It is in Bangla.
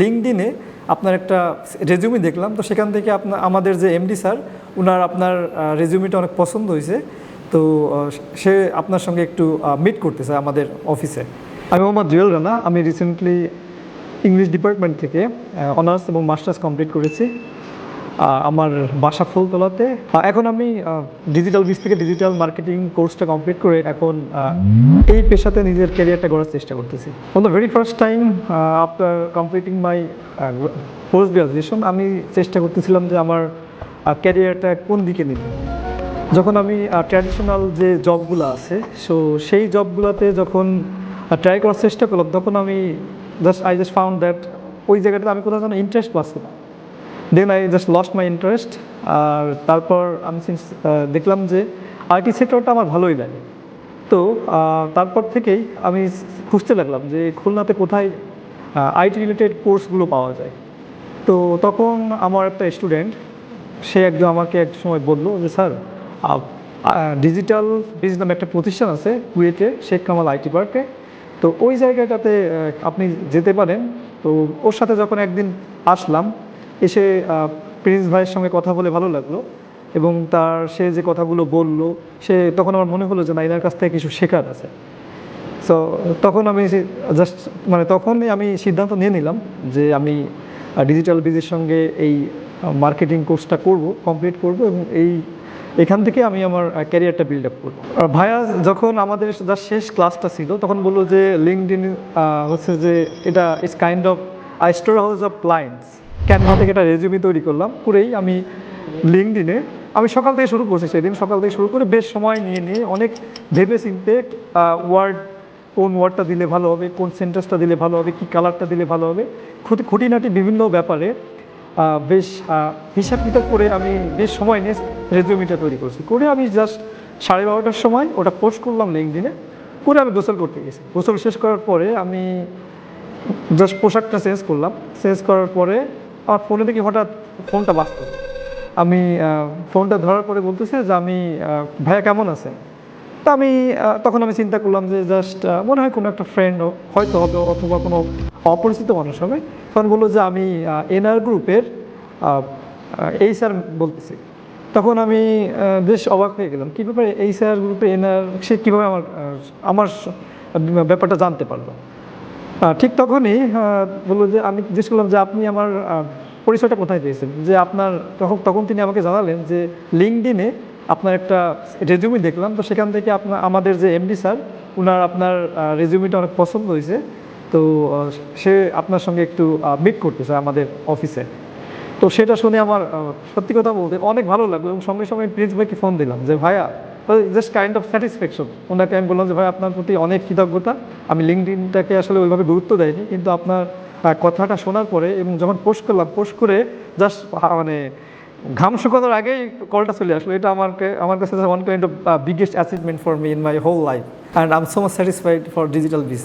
লিঙ্কডিনে আপনার একটা রেজিউমি দেখলাম। তো সেখান থেকে আপনার আমাদের যে এমডি স্যার ওনার আপনার রেজিউমিটা অনেক পছন্দ হয়েছে। তো সে আপনার সঙ্গে একটু মিট করতে চায় আমাদের অফিসে আমি মোহাম্মদ জুয়েল রানা। আমি রিসেন্টলি ইংলিশ ডিপার্টমেন্ট থেকে অনার্স এবং মাস্টার্স কমপ্লিট করেছি। আমার বাসা ফুলতলাতে। এখন আমি ডিজিটাল বিস থেকে ডিজিটাল মার্কেটিং কোর্সটা কমপ্লিট করে এখন এই পেশাতে নিজের ক্যারিয়ারটা গড়ার চেষ্টা করতেছি। On the very first time after completing my post graduation আমি চেষ্টা করতেছিলাম যে আমার ক্যারিয়ারটা কোন দিকে নিতে যখন আমি ট্র্যাডিশনাল যে জবগুলো আছে সো সেই জবগুলোতে যখন ট্রাই করার চেষ্টা করলাম, তখন আমি just I just found that ওই জায়গাটাতে আমি কোথাও যেন ইন্টারেস্ট পাচ্ছি না then I just lost my interest আর তারপর আমি আহ, দেখলাম যে আইটি সেক্টরটা আমার ভালোই লাগে। তো তারপর থেকেই আমি খুঁজতে লাগলাম যে খুলনাতে কোথায় আইটি রিলেটেড কোর্সগুলো পাওয়া যায়। তো তখন আমার একটা স্টুডেন্ট সে একজন আমাকে এক সময় বলল যে স্যার ডিজিটাল বিজ নামে একটা প্রতিষ্ঠান আছে কুয়েটে শেখ কামাল আইটি পার্কে তো ওই জায়গাটাতে আপনি যেতে পারেন। তো ওর সাথে যখন একদিন আসলাম এসে প্রিন্স ভাইয়ের সঙ্গে কথা বলে ভালো লাগল এবং তার সে যে কথাগুলো বলল, সে তখন আমার মনে হলো যে না, এনার কাছ থেকে কিছু শেখার আছে। সো তখন আমি জাস্ট মানে তখনই আমি সিদ্ধান্ত নিয়ে নিলাম যে আমি ডিজিটাল বিজের সঙ্গে এই মার্কেটিং কোর্সটা করব কমপ্লিট করব এবং এই, এখান থেকে আমি আমার ক্যারিয়ারটা বিল্ড আপ করব। ভাইয়া যখন আমাদের যার শেষ ক্লাসটা ছিল, তখন বলল যে লিঙ্কডিন হচ্ছে যে, এটা it's kind of I store house of clients Canva থেকে একটা রেজিউমি তৈরি করলাম। করেই আমি লিঙ্কডিনে আমি সকাল থেকে শুরু করছি সেদিন, সকাল থেকে শুরু করে বেশ সময় নিয়ে নিয়ে অনেক ভেবে চিনতে ওয়ার্ড কোন ওয়ার্ডটা দিলে ভালো হবে, কোন সেন্টেন্সটা দিলে ভালো হবে, কী কালারটা দিলে ভালো হবে, খুঁটি, খুঁটিনাটি বিভিন্ন ব্যাপারে বেশ হিসাব কিতাব করে আমি বেশ সময় নিয়ে রেজুমিটা তৈরি করছি। করে আমি জাস্ট সাড়ে বারোটার সময় ওটা পোস্ট করলাম লিঙ্কডিনে করে আমি গোসল করতে গেছি। গোসল শেষ করার পরে আমি জাস্ট পোশাকটা চেঞ্জ করলাম। চেঞ্জ করার পরে আমার ফোনে দেখি হঠাৎ ফোনটা বাঁচত আমি ফোনটা ধরার পরে বলতেছে যে আমি ভাইয়া কেমন আছেন? তা আমি তখন আমি চিন্তা করলাম যে জাস্ট মনে হয় কোনো একটা ফ্রেন্ড হয়তো হবে অথবা কোনো অপরিচিত মানুষ হবে। তখন বলল যে আমি এনআর গ্রুপের এই স্যার বলতেছি। তখন আমি বেশ অবাক হয়ে গেলাম, কী ব্যাপারে এই স্যার গ্রুপে এনআর সে কীভাবে আমার আমার ব্যাপারটা জানতে পারল? ঠিক তখনই বলল যে আমি জিজ্ঞেস করলাম যে আপনি আমার পরিচয়টা কোথায় পেয়েছেন? যে আপনার, তখন তখন তিনি আমাকে জানালেন যে লিঙ্কডিনে আপনার একটা রেজিউমি দেখলাম। তো সেখান থেকে আপনার আমাদের যে এমডি স্যার ওনার আপনার রেজিউমিটা অনেক পছন্দ হয়েছে। তো সে আপনার সঙ্গে একটু মিট করতে আমাদের অফিসে তো সেটা শুনে আমার সত্যি কথা বলতে অনেক ভালো লাগল এবং সঙ্গে সঙ্গে প্রিন্স ভাইকে ফোন দিলাম যে, ভাইয়া জাস্ট কাইন্ড অফ স্যাটিসফ্যাকশন ওনাকে আমি বললাম যে, ভাই, আপনার প্রতি অনেক কৃতজ্ঞতা। আমি লিঙ্কডিনটাকে আসলে ওইভাবে গুরুত্ব দেয়নি কিন্তু আপনার কথাটা শোনার পরে এবং যখন পোস্ট করলাম পোস্ট করে জাস্ট মানে ঘাম শুকানোর আগেই কলটা চলে আসলো। এটা আমাকে আমার কাছে one kind of biggest achievement for me in my whole life and I am so much satisfied for digital বিস